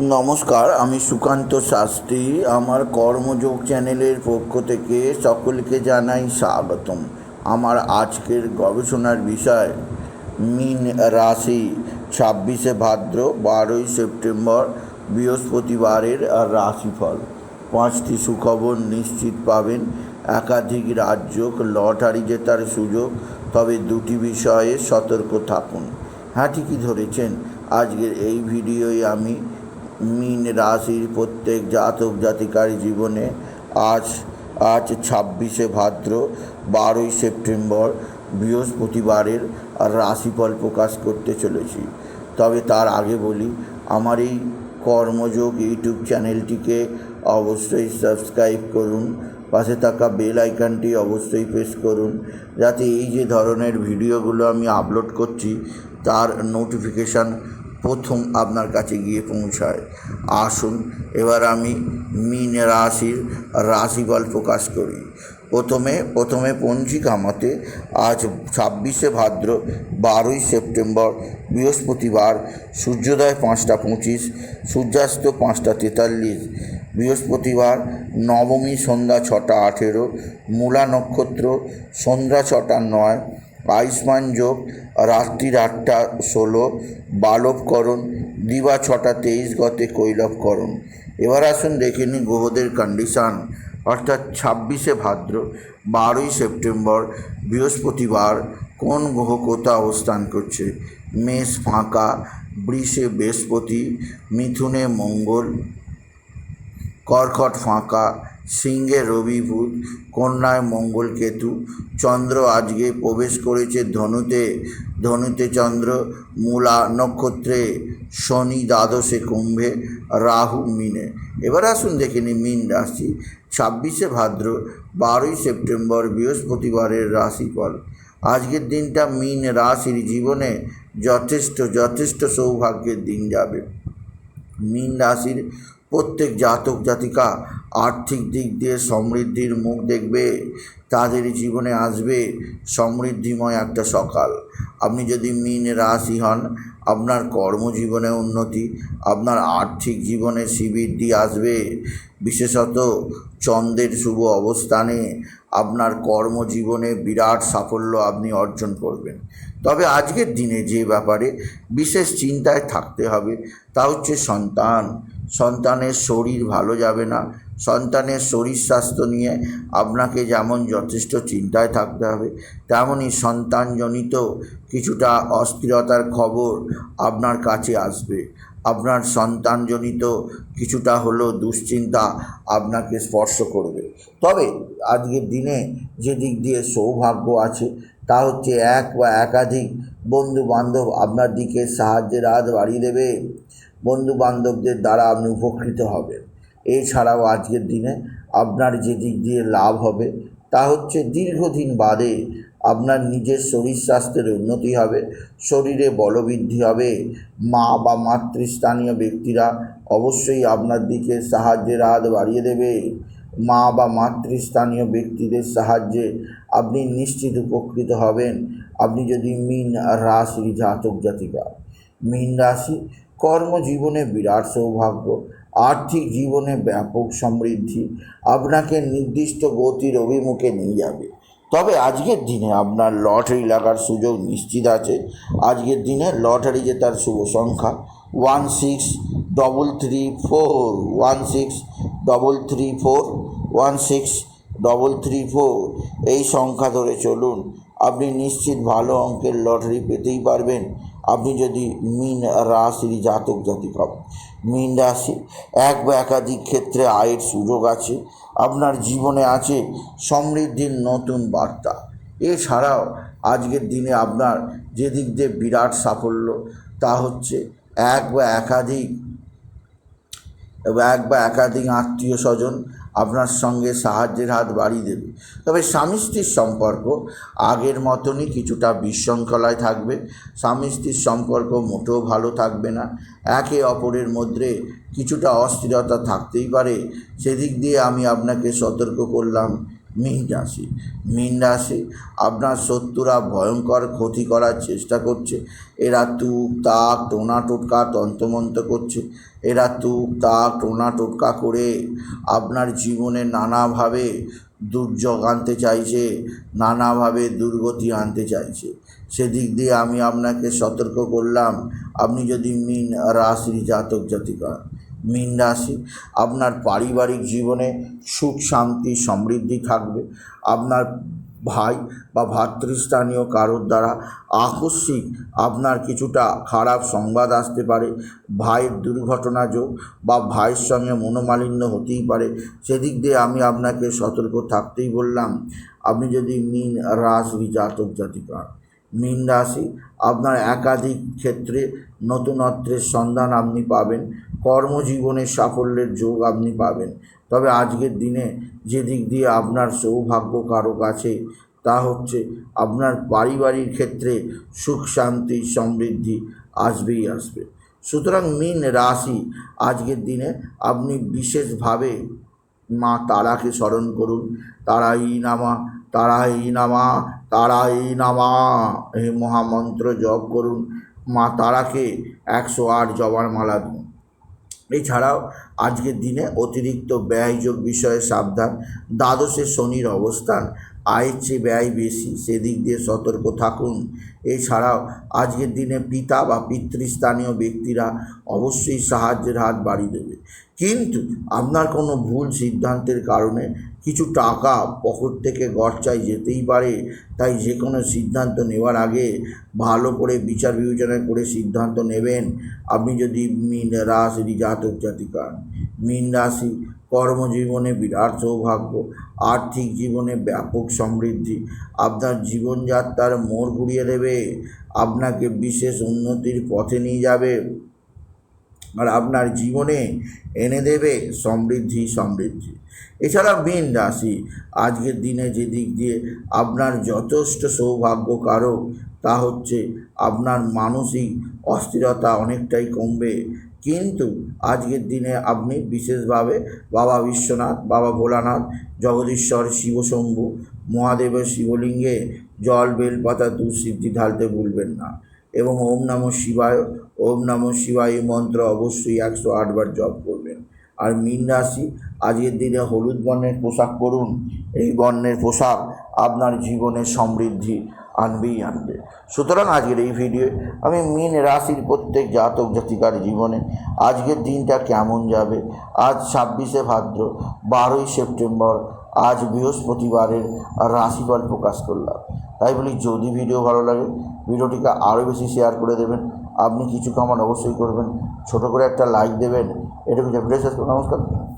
নমস্কার, আমি সুকান্ত শাস্ত্রী। আমার কর্মযোগ চ্যানেলের পক্ষ থেকে সকলকে জানাই স্বাগতম। আমার আজকের গবেষণার বিষয়, মিন রাশি। ছাব্বিশে ভাদ্র, বারোই সেপ্টেম্বর, বৃহস্পতিবারের রাশিফল। পাঁচটি সুখবর নিশ্চিত পাবেন। একাধিক রাজ্য লটারি জেতার সুযোগ, তবে দুটি বিষয়ে সতর্ক থাকুন। হ্যাঁ ঠিকই ধরেছেন। আজকের এই ভিডিওয় আমি মিন রাশির প্রত্যেক জাতক জাতিকার জীবনে আজ আজ ছাব্বিশে ভাদ্র, বারোই সেপ্টেম্বর বৃহস্পতিবারের রাশিফল প্রকাশ করতে চলেছি। তবে তার আগে বলি, আমার এই কর্মযোগ ইউটিউব চ্যানেলটিকে অবশ্যই সাবস্ক্রাইব করুন, পাশে থাকা বেল আইকনটি অবশ্যই প্রেস করুন, যাতে এই যে ধরনের ভিডিওগুলো আমি আপলোড করছি, তার নোটিফিকেশান প্রথম আপনার কাছে গিয়ে পৌঁছায়। আসুন, এবার আমি মিন রাশির রাশিফল প্রকাশ করি। প্রথমে প্রথমে পঞ্জিকা মতে আজ ছাব্বিশে ভাদ্র, বারোই সেপ্টেম্বর, বৃহস্পতিবার, সূর্যোদয় পাঁচটা পঁচিশ, সূর্যাস্ত পাঁচটা তেতাল্লিশ, বৃহস্পতিবার নবমী সন্ধ্যা ছটা আঠেরো, মূলা নক্ষত্র সন্ধ্যা ছটা নয় আয়ুষ্মান যোগ, রাত্রির আটটা ষোলো বালবকরণ দিবা ছটা তেইশ গতে কৈলবকরণ এবার আসুন দেখে নিই গ্রহদের কন্ডিশান অর্থাৎ ছাব্বিশে ভাদ্র, বারোই সেপ্টেম্বর, বৃহস্পতিবার কোন গ্রহ কোথা অবস্থান করছে? মেষ ফাঁকা, বৃষে বৃহস্পতি, মিথুনে মঙ্গল, কর্কট ফাঁকা সিংহে রবি বুধ, কন্যায় মঙ্গল কেতু, চন্দ্র আজকে প্রবেশ করেছে ধনুতে ধনুতে চন্দ্র, মূলা নক্ষত্রে, শনি দ্বাদশে কুম্ভে, রাহু মিনে। এবার আসুন দেখে নিই মিন রাশি। ছাব্বিশে ভাদ্র, বারোই সেপ্টেম্বর, বৃহস্পতিবারের রাশিফল। আজকের দিনটা মিন রাশির জীবনে যথেষ্ট যথেষ্ট সৌভাগ্যের দিন যাবে। মীন রাশির প্রত্যেক জাতক জাতিকা আর্থিক দিক দিয়ে সমৃদ্ধির মুখ দেখবে, তাদের জীবনে আসবে সমৃদ্ধিময় একটা সকাল। আপনি যদি মীন রাশি হন, আপনার কর্মজীবনে উন্নতি, আপনার আর্থিক জীবনে শ্রীবৃদ্ধি আসবে। বিশেষত চন্দ্রের শুভ অবস্থানে আপনার কর্মজীবনে বিরাট সাফল্য আপনি অর্জন করবেন। তবে আজকের দিনে যে ব্যাপারে বিশেষ চিন্তায় থাকতে হবে, তা হচ্ছে সন্তান। সন্তানের শরীর ভালো যাবে না। সন্তানের শরীর স্বাস্থ্য নিয়ে আপনাকে যেমন যথেষ্ট চিন্তায় থাকতে হবে তেমনই সন্তানজনিত কিছুটা অস্থিরতার খবর আপনার কাছে আসবে। আপনার সন্তানজনিত কিছুটা হলেও দুশ্চিন্তা আপনাকে স্পর্শ করবে। তবে আজকের দিনে যে দিক দিয়ে সৌভাগ্য আছে, তা হচ্ছে এক বা একাধিক বন্ধু বান্ধব আপনার দিকে সাহায্যের হাত বাড়িয়ে দেবে। বন্ধু বান্ধবদের দ্বারা আপনি উপকৃত হবেন। এছাড়াও আজকের দিনে আপনার যে দিক দিয়ে লাভ হবে, তা হচ্ছে দীর্ঘদিন বাদে আপনার নিজের শরীর স্বাস্থ্যের উন্নতি হবে, শরীরে বলবৃদ্ধি হবে। মা বা মাতৃস্থানীয় ব্যক্তিরা অবশ্যই আপনার দিকে সাহায্যের হাত বাড়িয়ে দেবে। মা বা মাতৃস্থানীয় ব্যক্তিদের সাহায্যে আপনি নিশ্চিত উপকৃত হবেন। আপনি যদি মিন রাশির জাতক জাতিকা, মীন রাশি কর্মজীবনে বিরাট সৌভাগ্য, আর্থিক জীবনে ব্যাপক সমৃদ্ধি আপনাকে নির্দিষ্ট গতির অভিমুখে নিয়ে যাবে। তবে আজকের দিনে আপনার লটারি লাগার সুযোগ নিশ্চিত আছে। আজকের দিনে লটারি জেতার শুভ সংখ্যা one six double three four, one six double three four, one six double three four. এই সংখ্যা ধরে চলুন, আপনি নিশ্চিত ভালো অঙ্কের লটারি পেতেই পারবেন। আপনি যদি মিন রাশির জাতক জাতিক হন, মিন রাশি এক বা একাধিক ক্ষেত্রে আয়ের সুযোগ আছে, আপনার জীবনে আছে সমৃদ্ধির নতুন বার্তা। এছাড়াও আজকের দিনে আপনার যে দিক দিয়ে বিরাট সাফল্য, তা হচ্ছে এক বা একাধিক, এক বা একাধিক আত্মীয় স্বজন আপনার সঙ্গে সাহায্যের হাত বাড়িয়ে দেবে। তবে স্বামী স্ত্রীর সম্পর্ক আগের মতনই কিছুটা বিশৃঙ্খলায় থাকবে। স্বামী স্ত্রীর সম্পর্ক মোটেও ভালো থাকবে না। একে অপরের মধ্যে কিছুটা অস্থিরতা থাকতেই পারে। সেদিক দিয়ে আমি আপনাকে সতর্ক করলাম। মীন রাশি মীন রাশি, আপনার শত্রুরা ভয়ঙ্কর ক্ষতি করার চেষ্টা করছে। এরা তুক তাক টোনা, টোটকা, তন্ত্রমন্ত্র করছে। এরা তুক, তাক, টোনা, টোটকা করে আপনার জীবনে নানাভাবে দুর্যোগ আনতে চাইছে, নানাভাবে দুর্গতি আনতে চাইছে। সেদিক দিয়ে আমি আপনাকে সতর্ক করলাম, আপনি যদি মিন রাশির জাতক জাতিকা, মিন রাশি, আপনার পারিবারিক জীবনে সুখ, শান্তি, সমৃদ্ধি থাকবে, আপনার ভাই বা ভাতৃস্থানীয় কারোর দ্বারা আকস্মিক আপনার কিছুটা খারাপ সংবাদ আসতে পারে, ভাইয়ের দুর্ঘটনা যোগ বা ভাইয়ের সঙ্গে মনোমালিন্য হতেই পারে, সেদিক দিয়ে আমি আপনাকে সতর্ক থাকতেই বললাম। আপনি যদি মিন রাশি জাতক জাতিকা মীন রাশি, আপনার একাধিক ক্ষেত্রে নতুনত্বের সন্ধান আপনি পাবেন। কর্মজীবনে সাফল্যের যোগ আপনি পাবেন। তবে আজকের দিনে যে দিক দিয়ে আপনার সৌভাগ্য কারক আছে, তা হচ্ছে আপনার পারিবারিক ক্ষেত্রে সুখ, শান্তি, সমৃদ্ধি আসবেই আসবে। সুতরাং মীন রাশি আজকের দিনে আপনি বিশেষভাবে মা তারাকে স্মরণ করুন। তারাই নামা তারাই নামা তারাই নামা। এই মহামন্ত্র জপ করুন। মা তারাকে একশো আট জবার মালা দিন। এছাড়াও আজকের দিনে অতিরিক্ত ব্যয়যোগ বিষয়ে সাবধান। দ্বাদশে শনির অবস্থান। আয়ের চেয়ে ব্যয় বেশি। সেদিক দিয়ে সতর্ক থাকুন। এছাড়াও আজকের দিনে পিতা বা পিতৃস্থানীয় ব্যক্তিরা অবশ্যই সাহায্যের হাত বাড়িয়ে দেবে। কিন্তু আপনার কোনো ভুল সিদ্ধান্তের কারণে কিছু টাকা পকেট থেকে গরচায় যেতেই পারে। তাই যে কোনো সিদ্ধান্ত নেওয়ার আগে ভালো করে বিচার বিবেচনা করে সিদ্ধান্ত নেবেন। আপনি যদি মিন, রাশি, জাতক, জাতিকা। মিন রাশি, কর্মজীবনে বিরাট সৌভাগ্য, আর্থিক জীবনে ব্যাপক সমৃদ্ধি, আপনার জীবনযাত্রার মোড় ঘুরিয়ে দেবে, আপনাকে বিশেষ উন্নতির পথে নিয়ে যাবে আর আপনার জীবনে এনে দেবে সমৃদ্ধি সমৃদ্ধি। এছাড়া মীন রাশি আজকের দিনে যে দিক দিয়ে আপনার যথেষ্ট সৌভাগ্য কারক তা হচ্ছে আপনার মানসিক অস্থিরতা অনেকটাই কমবে কিন্তু আজকের দিনে আপনি বিশেষভাবে বাবা বিশ্বনাথ, বাবা ভোলানাথ, জগদীশ্বর, শিবশম্ভু, মহাদেবের শিবলিঙ্গে জল বেলপাতা দুঃসিদ্ধি ঢালতে ভুলবেন না। এবং ওম নমঃ শিবায়, ওম নমঃ শিবায় মন্ত্র অবশ্যই একশো আটবার জপ করবেন। আর মীন রাশি, আজকের দিনে হলুদ বর্ণের পোশাক পরুন। এই বর্ণের পোশাক আপনার জীবনে সমৃদ্ধি। আনবেই আনবে। সুতরাং আজকের এই ভিডিও আমি মীন রাশির প্রত্যেক জাতক জাতিকার জীবনে আজকের দিনটা কেমন যাবে? আজ ছাব্বিশে ভাদ্র, বারোই সেপ্টেম্বর, আজ বৃহস্পতিবারের রাশিফল প্রকাশ করলাম। তাই বলি, যদি ভিডিও ভালো লাগে, ভিডিওটিকে আরও বেশি শেয়ার করে দেবেন। আপনি কিছু কামান অবশ্যই করবেন। ছোট করে একটা লাইক দেবেন। এটুকু নমস্কার।